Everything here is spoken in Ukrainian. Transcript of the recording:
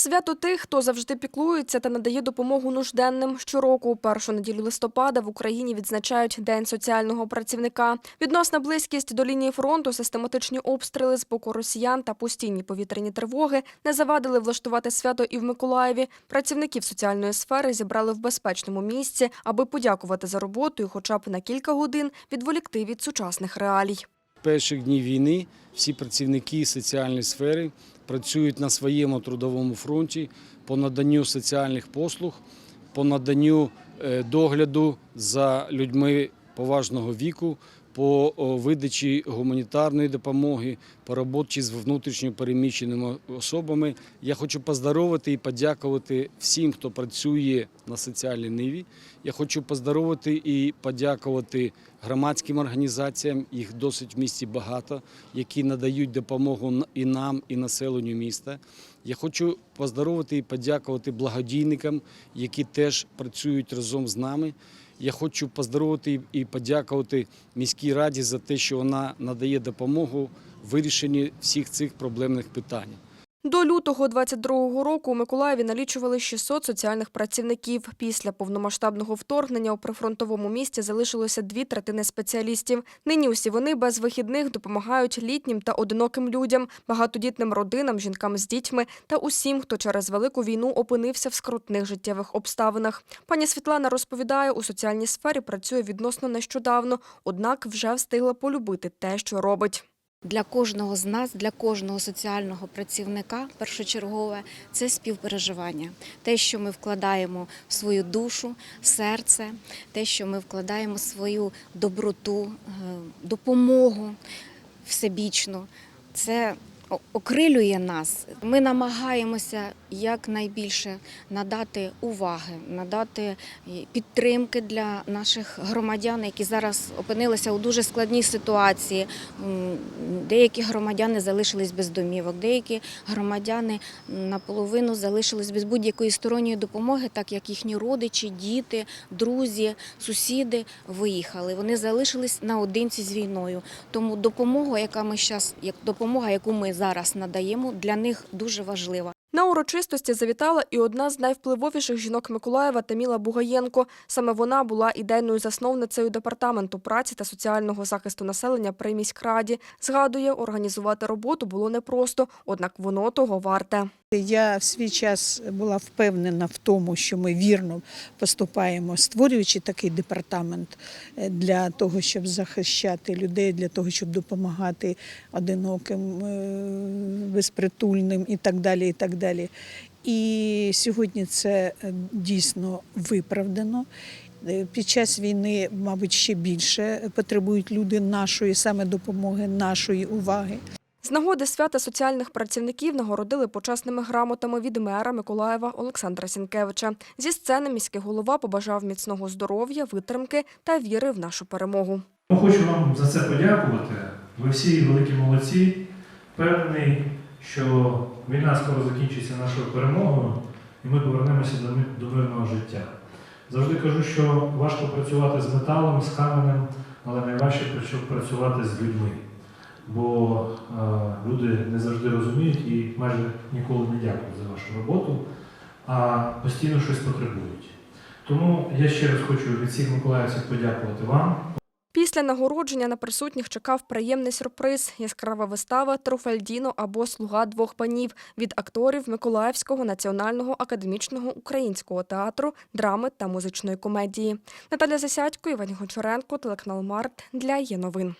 Свято тих, хто завжди піклується та надає допомогу нужденним. Щороку, першу неділю листопада, в Україні відзначають День соціального працівника. Відносна близькість до лінії фронту, систематичні обстріли з боку росіян та постійні повітряні тривоги не завадили влаштувати свято і в Миколаєві. Працівників соціальної сфери зібрали в безпечному місці, аби подякувати за роботу і хоча б на кілька годин відволікти від сучасних реалій. Перших днів війни всі працівники соціальної сфери працюють на своєму трудовому фронті по наданню соціальних послуг, по наданню е, догляду за людьми поважного віку, по видачі гуманітарної допомоги, по роботі з внутрішньо переміщеними особами. Я хочу поздоровити і подякувати всім, хто працює на соціальній ниві. Я хочу поздоровити і подякувати громадським організаціям, їх досить в місті багато, які надають допомогу і нам, і населенню міста. Я хочу поздоровити і подякувати благодійникам, які теж працюють разом з нами. Я хочу поздоровити і- подякувати міській раді за те, що вона надає допомогу в вирішенні всіх цих проблемних питань. До лютого 22-го року у Миколаєві налічували 600 соціальних працівників. Після повномасштабного вторгнення у прифронтовому місті залишилося дві третини спеціалістів. Нині усі вони без вихідних допомагають літнім та одиноким людям, багатодітним родинам, жінкам з дітьми та усім, хто через велику війну опинився в скрутних життєвих обставинах. Пані Світлана розповідає, у соціальній сфері працює відносно нещодавно, однак вже встигла полюбити те, що робить. Для кожного з нас, для кожного соціального працівника, першочергове це співпереживання. Те, що ми вкладаємо в свою душу, серце, те, що ми вкладаємо в свою доброту, е, допомогу всебічну, це окрилює нас. Ми намагаємося якнайбільше надати уваги, надати підтримки для наших громадян, які зараз опинилися у дуже складній ситуації. Деякі громадяни залишились без домівок, деякі громадяни наполовину залишились без будь-якої сторонньої допомоги, так як їхні родичі, діти, друзі, сусіди виїхали. Вони залишились наодинці з війною. Тому допомога, яка ми щас, як допомога, яку ми зараз надаємо, для них дуже важлива. На урочистості завітала і одна з найвпливовіших жінок Миколаєва Таміла Бугаєнко. Саме вона була ідейною засновницею департаменту праці та соціального захисту населення при міськраді. Згадує, організувати роботу було непросто, однак воно того варте. Я в свій час була впевнена в тому, що ми вірно поступаємо, створюючи такий департамент е, для того, щоб захищати людей, для того, щоб допомагати одиноким, е, безпритульним і так далі. І так далі. І сьогодні це е, дійсно виправдано. Е, Під час війни, мабуть, ще більше потребують люди нашої саме допомоги, нашої уваги. З нагоди свята соціальних працівників нагородили почесними грамотами від мера Миколаєва Олександра Сінкевича. Зі сцени міський голова побажав міцного здоров'я, витримки та віри в нашу перемогу. Хочу вам за це подякувати. Ви всі великі молодці. Впевнений, що війна скоро закінчиться нашою перемогою, і ми повернемося до мирного життя. Завжди кажу, що важко працювати з металом, з каменем, але найважче працювати з людьми. Бо е, люди не завжди розуміють і майже ніколи не дякують за вашу роботу, а постійно щось потребують. Тому я ще раз хочу від всіх миколаївців подякувати вам. Після нагородження на присутніх чекав приємний сюрприз – яскрава вистава «Труфальдіно» або «Слуга двох панів» від акторів Миколаївського національного академічного українського театру, драми та музичної комедії. Наталя Засядько, Іван Гончаренко, телеканал Март для є новин.